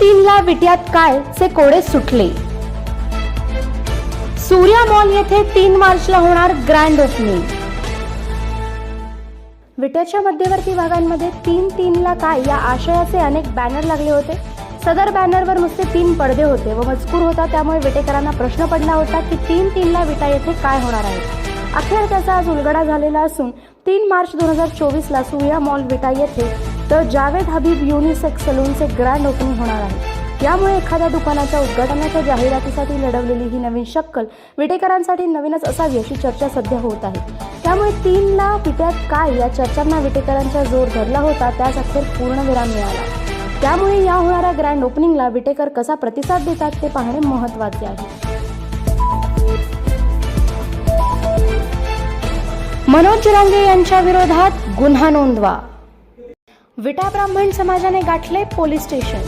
तीनला विट्यात काय चे कोडे सुटले? सूर्या मॉल येथे तीन मार्चला होणार ग्रँड ओपनिंग विट्याच्या मध्यवर्ती भागांमध्ये तीन तीनला काय या आशयाचे अनेक बॅनर लागले होते. सदर बॅनरवर नुसते तीन पडदे होते व मजकूर होता त्यामुळे विटेकरांना प्रश्न पडला होता की तीन तीनला विटा येथे काय होणार आहे. अखेर त्याचा आज उलगडा झालेला असून तीन मार्च दोन हजार चोवीसला सूर्या मॉल विटा येथे तर जावेद हबीब युनिसेक्स सलूनचे ग्रँड ओपनिंग होणार आहे. यामुळे एखाद्या दुकानाच्या उद्घाटनाच्या जाहिरातीसाठी लढवलेली ही नवीन शक्कल विटेकरांसाठी नवीनच असावी अशी चर्चा सध्या होत आहे. त्यामुळे तीनला विट्यात काय या चर्चांना विटेकरांचा जोर धरला होता त्यास अखेर पूर्णविराम मिळाला. त्यामुळे या होणाऱ्या ग्रँड ओपनिंगला विटेकर कसा प्रतिसाद देतात ते पाहणे महत्त्वाचे आहे. मनोज जरांगे यांच्या विरोधात गुन्हा नोंदवा. विटा ब्राह्मण समाजाने गाठले पोलीस स्टेशन.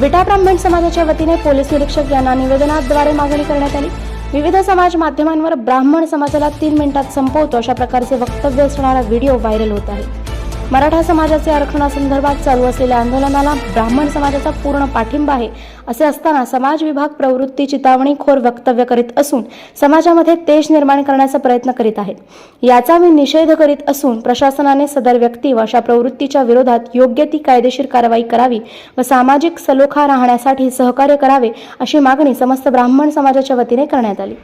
विटा ब्राह्मण समाजाच्या वतीने पोलीस निरीक्षक यांना निवेदनाद्वारे मागणी करण्यात आली. विविध समाज माध्यमांवर ब्राह्मण समाजाला तीन मिनिटात संपवतो अशा प्रकारचे वक्तव्य असणारा व्हिडिओ व्हायरल होत आहे. मराठा समाजाचे आरक्षणासंदर्भात चालू असलेल्या आंदोलनाला ब्राह्मण समाजाचा पूर्ण पाठिंबा आहे असे असताना समाज विभाग प्रवृत्ती चितावणीखोर वक्तव्य करीत असून समाजामध्ये तेज निर्माण करण्याचा प्रयत्न करीत आहेत. याचा मी निषेध करीत असून प्रशासनाने सदर व्यक्ती व अशा प्रवृत्तीच्या विरोधात योग्य ती कायदेशीर कारवाई करावी व सामाजिक सलोखा राहण्यासाठी सहकार्य करावे अशी मागणी समस्त ब्राह्मण समाजाच्या वतीने करण्यात आली.